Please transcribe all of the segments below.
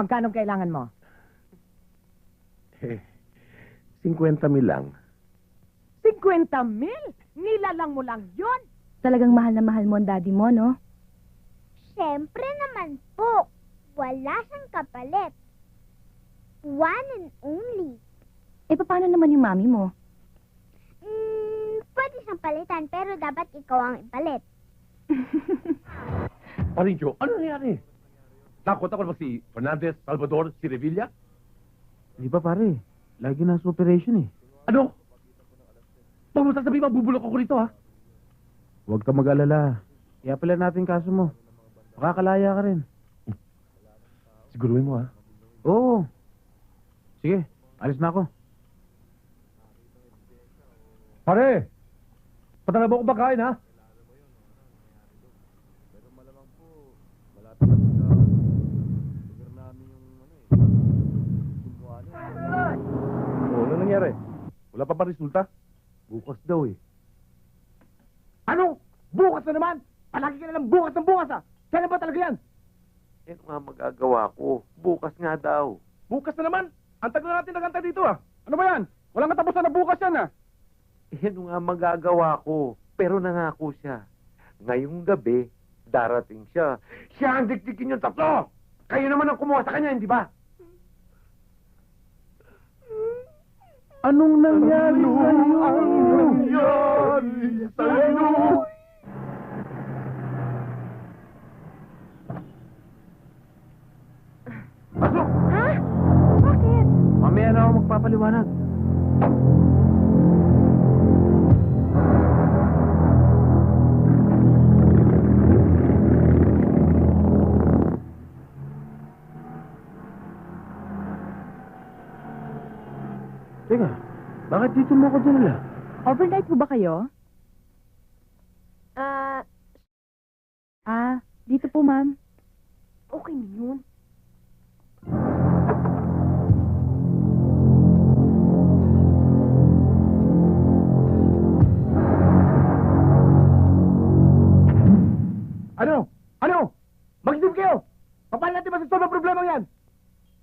Magkano kailangan mo? Eh, 50 mil lang. 50 mil? Nilalang mo lang yun? Talagang mahal na mahal mo ang daddy mo, no? Siyempre naman po. Wala siyang kapalit. One and only. Eh, paano naman yung mami mo? Mm, pwede siyang palitan, pero dapat ikaw ang ipalit. Parincho, ano nangyari? Takot ako na ba si Fernandez, Salvador, si Revilla? Di ba pare? Lagi nasa operation eh. Ano? Huwag mo sasabihin, mabubulok ako rito, ha? Huwag ka mag-alala. Kaya pala natin kaso mo. Makakalaya ka rin. Siguruhin mo, ha? Oo. Sige, alis na ako. Pare! Patala mo akong pagkain, ha? Oh, ano nangyari? Wala pa ba resulta? Bukas daw eh. Ano? Bukas na naman! Palagi ka na lang bukas ng bukas ah! Kailan ba talaga yan? Eh, ano nga magagawa ko? Bukas nga daw. Bukas na naman! Ang tagal na natin nagantay dito ah! Ano ba yan? Walang katapusan na bukas yan ah! Eh, ano nga magagawa ko? Pero nangako siya. Ngayong gabi, darating siya. Siya ang dikdikin yung tatlo! Kayo naman ang kumuha sa kanya, hindi ba? Anong nangyari sa'yo? nangyari sa'yo? Pasok! Ha? Bakit? Mamaya na ako magpapaliwanag. Bakit dito mo ako dinala? Overnight po ba kayo? Ah, Ah, dito po, ma'am. okay na yun. Ano? Ano? Mag-isip kayo! Paano natin masasolve ang problema yan?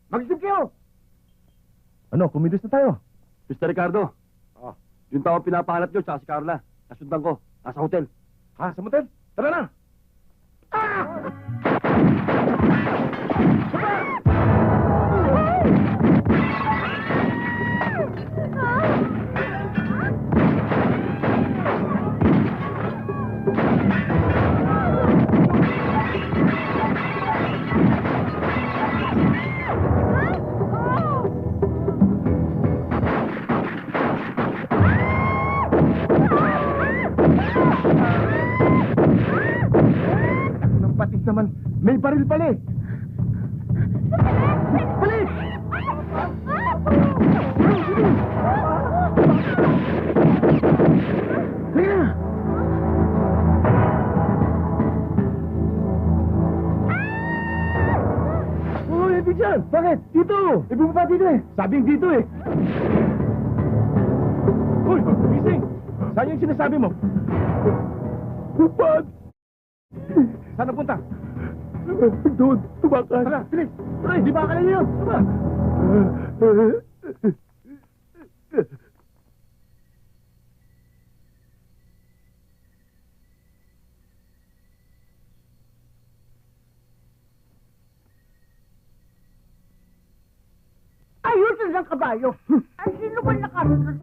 Mag-isip kayo! Ano, kumilos na tayo. Mr. Ricardo. Ah. Yung tao pinapahanap nyo, tsaka si Carla. Nasundan ko. Nasa hotel. Ha, sa motel? Tara na! Nang Dyan! Bakit? Dito! Ibig pa dito eh! Sabing dito eh! Uy! Gising! Saan yung sinasabi mo? Upad! Saan napunta? Doon, tumakas. Tara, bilis! Tuloy, di ba ka na yun? Tama! Ng kabayo. Ang sino ba nakasunod?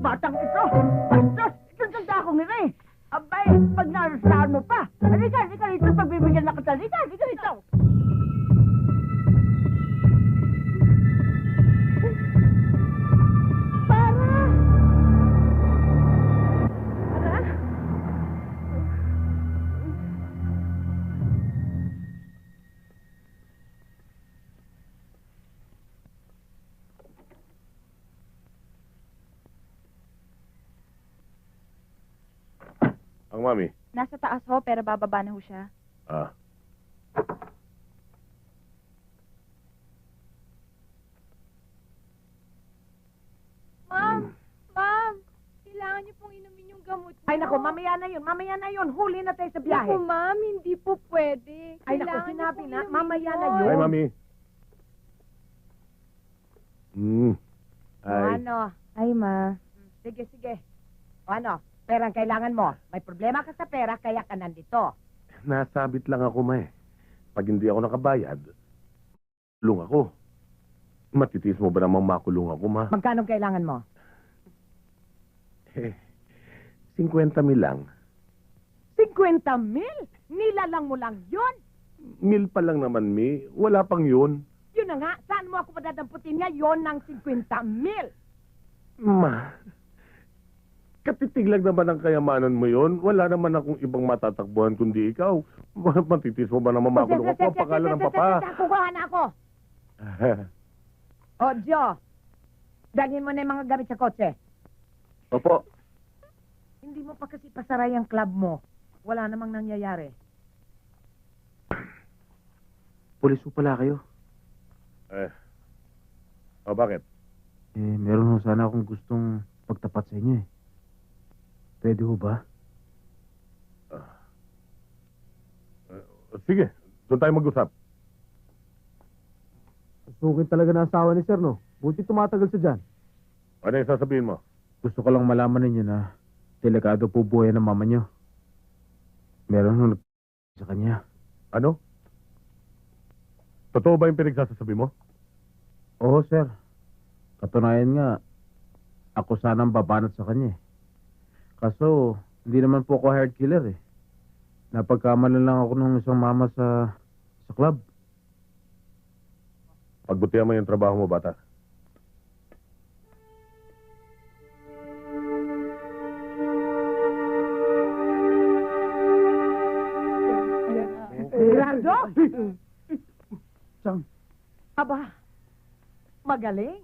Batang ito. Bastos, itong tanda akong ito eh. Abay, pag narusahan mo pa. Halika, halika rito. Pagbibigyan na kita. Halika, halika rito. Nasa taas ho, pero bababa na ho siya. Ah. Ma'am, ma'am, kailangan niyo pong inumin yung gamot niyo. Ay nako, mamaya na yun. Mamaya na yun. Huli na tayo sa biyahe. Naku, ma'am, hindi po pwede. Ay nako, Kailangan niyo sinabi pong na. inumin Mamaya na yun. Ay, mami. Hmm. O Ay, ano? Ay, ma. Sige, sige. O ano? Pera ang kailangan mo. May problema ka sa pera, kaya ka nandito. nasabit lang ako, ma eh. Pag hindi ako nakabayad, kulong ako. Matitis mo ba namang makulong ako, ma? Magkano kailangan mo? Eh, 50 mil lang. 50 mil? Nilalang mo lang yun? Mil pa lang naman, mi. Wala pang yun. Yun na nga, saan mo ako padadamputin ngayon ng 50 mil? Ma, katitig lang naman ang kayamanan mo yon. Wala naman akong ibang matatakbuhan kundi ikaw. Matitis mo ba naman makulong ako? Ang pakala ng papa. Kukuha na ako. O, Joe. Dalhin mo na yung mga gamit sa kotse. Opo. Hindi mo pa kasi pasaray ang club mo. Wala namang nangyayari. Pulis po pala kayo. eh. O, bakit? Eh, meron ho sana akong gustong pagtapat sa inyo eh. Pwede ho ba? Eh, Sige, doon tayo mag-usap. Sukin talaga ng asawa ni Sir, no? Buti tumatagal sa dyan. Ano yung sasabihin mo? Gusto ko lang malaman ninyo na delikado po buhay ng mama nyo. Meron ho nag- sa kanya. Ano? Totoo ba yung pinagsasasabi mo? Oo, Sir. Katunayan nga, ako sanang babanat sa kanya eh. Kaso, hindi naman po ako hired killer eh. Napagkamalan lang ako ng isang mama sa sa club. Pagbutihan mo yung trabaho mo, bata. Gerardo? Aba, magaling.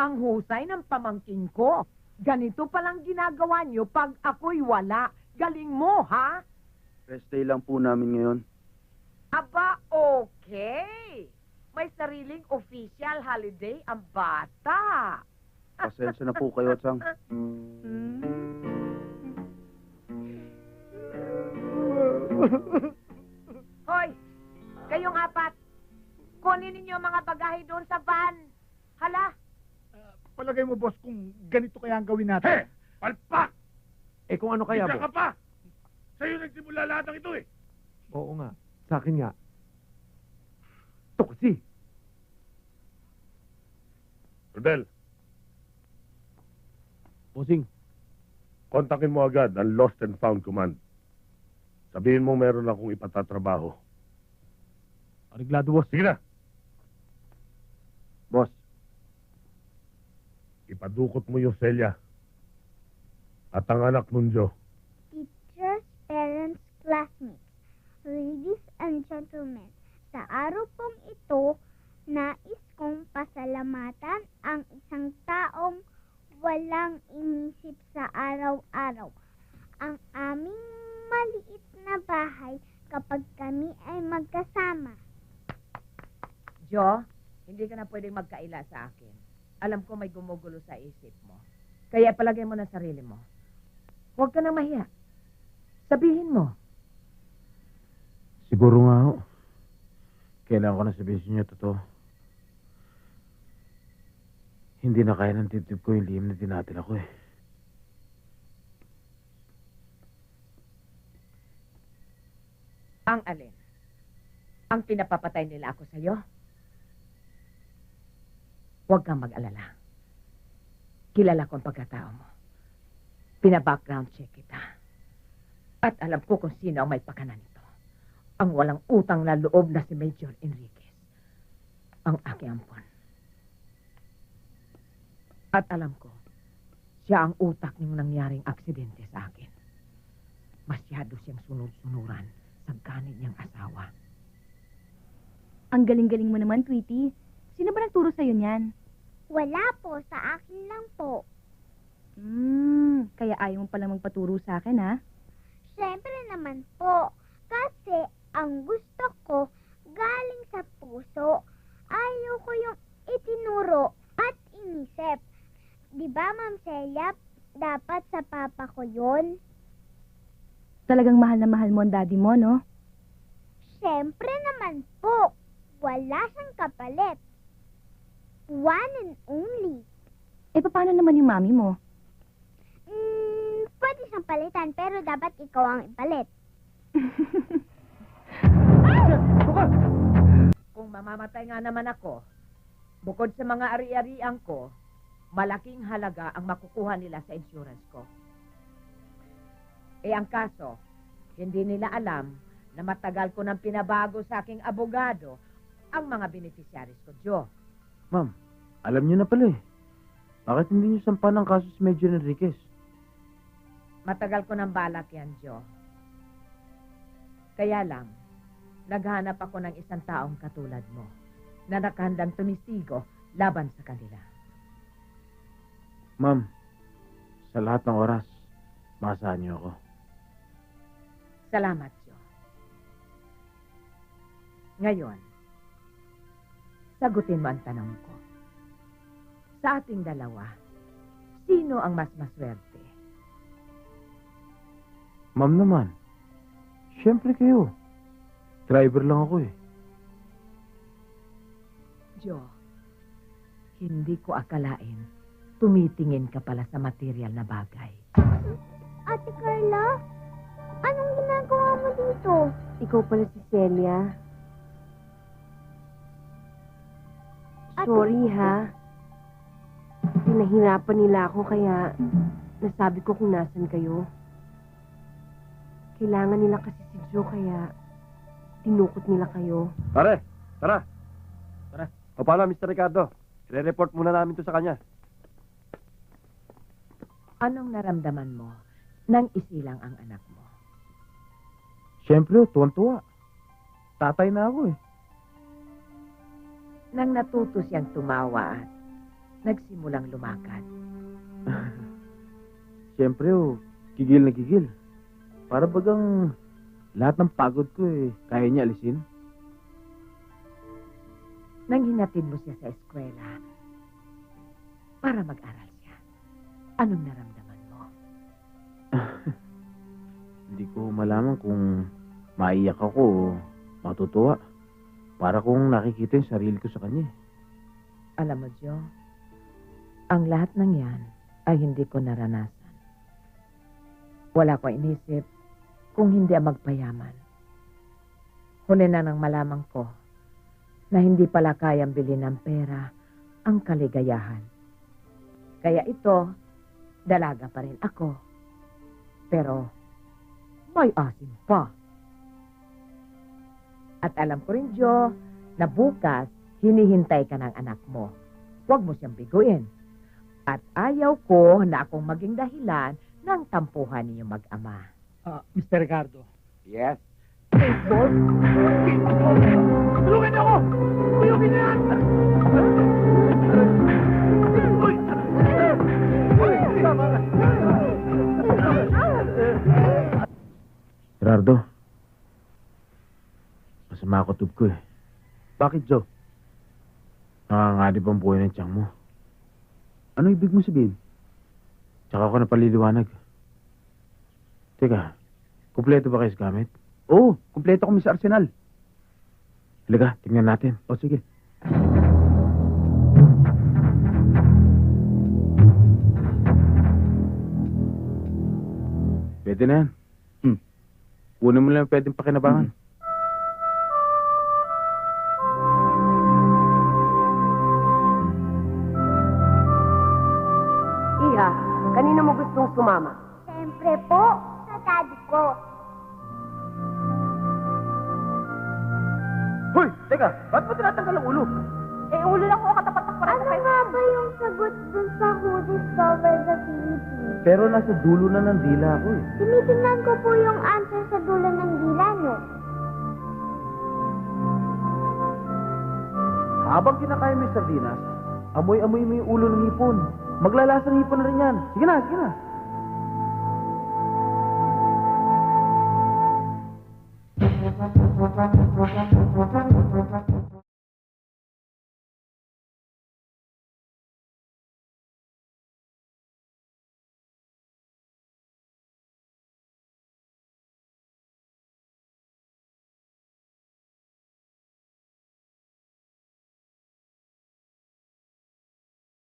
Ang husay ng pamangkin ko. Ganito palang ginagawa niyo pag ako'y wala. Galing mo, ha? Rest day lang po namin ngayon. Aba, okay. May sariling official holiday ang bata. Pasensya na po kayo, Chang. Hoy, kayong apat, kunin ninyo ang mga bagahe doon sa van. Hala, Palagay mo, boss, kung ganito kaya ang gawin natin. He! Palpak! Eh kung ano kaya, Isa boss? ka pa! Sa'yo nagsimula lahat ng ito eh! Oo nga. Sa akin nga. Ito kasi. Rodel, Pusing. kontakin mo agad ang Lost and Found Command. Sabihin mo meron akong ipatatrabaho. Ariglado, boss. Sige na! Boss, Ipadukot mo yung Celia. At ang anak nun, Joe. Teachers, parents, classmates, ladies and gentlemen, sa araw pong ito, nais kong pasalamatan ang isang taong walang inisip sa araw-araw. Ang aming maliit na bahay kapag kami ay magkasama. Jo, hindi ka na pwedeng magkaila sa akin. Alam ko may gumugulo sa isip mo. Kaya palagay mo na sarili mo. Huwag ka na mahiya. Sabihin mo. siguro nga ho. Kailangan ko na sabihin sa inyo totoo. Hindi na kaya ng titip ko yung lihim na tinatil ako eh. Ang alin? Ang pinapapatay nila ako sa'yo? Huwag kang mag-alala. Kilala ko ang pagkatao mo. Pina-background check kita. At alam ko kung sino ang may pakanan nito. Ang walang utang na loob na si Major Enriquez. Ang aking ampon. At alam ko, siya ang utak ng nangyaring aksidente sa akin. Masyado siyang sunod-sunuran sa ganit niyang asawa. Ang galing-galing mo naman, Tweety. Sino ba nagturo sa'yo niyan? Wala po, sa akin lang po. Hmm, kaya ayaw mo palang magpaturo sa akin, ha? Siyempre naman po, kasi ang gusto ko galing sa puso. Ayaw ko yung itinuro at inisip. Di ba, Ma'am Celia, dapat sa papa ko yun? Talagang mahal na mahal mo ang daddy mo, no? Siyempre naman po, wala siyang kapalit. One and only. Eh, paano naman yung mami mo? Mm, pwede siyang palitan, pero dapat ikaw ang ipalit. Kung mamamatay nga naman ako, bukod sa mga ari-arian ko, malaking halaga ang makukuha nila sa insurance ko. Eh ang kaso, hindi nila alam na matagal ko nang pinabago sa aking abogado ang mga beneficiaries ko, Joe. Ma'am, alam niyo na pala eh. Bakit hindi niyo sampa ng kaso si Major Enriquez? Matagal ko nang balak yan, Joe. Kaya lang, naghanap ako ng isang taong katulad mo na nakahandang tumistigo laban sa kanila. Ma'am, sa lahat ng oras, maasahan niyo ako. Salamat, Joe. Ngayon, sagutin mo ang tanong ko. Sa ating dalawa, sino ang mas maswerte? Ma'am naman, syempre kayo. Driver lang ako eh. Joe, hindi ko akalain tumitingin ka pala sa material na bagay. Ate Carla, anong ginagawa mo dito? Ikaw pala si Celia. Sorry ha. Pinahirapan nila ako kaya nasabi ko kung nasan kayo. Kailangan nila kasi si Joe kaya tinukot nila kayo. Pare, tara. Tara. O paano, Mr. Ricardo? Re-report muna namin to sa kanya. Anong naramdaman mo nang isilang ang anak mo? Syempre, tuwan-tuwa. Tatay na ako eh. Nang natuto siyang tumawa at nagsimulang lumakad. Syempre, oh, gigil na gigil. Para bagang lahat ng pagod ko eh, kaya niya alisin. Nang hinatid mo siya sa eskwela para mag-aral siya, anong naramdaman mo? Hindi ko malaman kung maiyak ako o matutuwa. Para kung nakikita yung sarili ko sa kanya. Alam mo, Joe, ang lahat ng yan ay hindi ko naranasan. Wala ko inisip kung hindi ang magpayaman. Huli na nang malaman ko na hindi pala kayang bilhin ng pera ang kaligayahan. Kaya ito, dalaga pa rin ako. Pero, may asim pa. At alam ko rin, Joe, na bukas hinihintay ka ng anak mo. Huwag mo siyang biguin. At ayaw ko na akong maging dahilan ng tampuhan niyo mag-ama. Ah, Mr. Ricardo. Yes. Tulungan niyo ako! Tuyugin niyo yan! Uy! Uy! Tama na. Gerardo, masama ako tub ko eh. Bakit, Joe? Nanganganib ang buhay ng tiyang mo. Ano ibig mo sabihin? Tsaka ako napaliliwanag. Teka, kumpleto ba kayo sa gamit? Oo, kumpleto kami sa arsenal. Halika, tingnan natin. O, sige. Pwede na yan. Hmm. Kunin mo lang pwedeng pakinabangan. Siyempre po, sa daddy ko. Hoy! Teka, ba't mo tinatanggal ang ulo? Eh, ulo lang ko katapat ng Ano nga ba yung sagot dun sa Who Discovered the Philippines? Pero nasa dulo na ng dila ako eh. Tinitingnan ko po yung answer sa dulo ng dila nyo. Habang kinakain mo yung sardinas, amoy-amoy mo yung ulo ng hipon. Maglalasang hipon na rin yan. Sige na, sige na.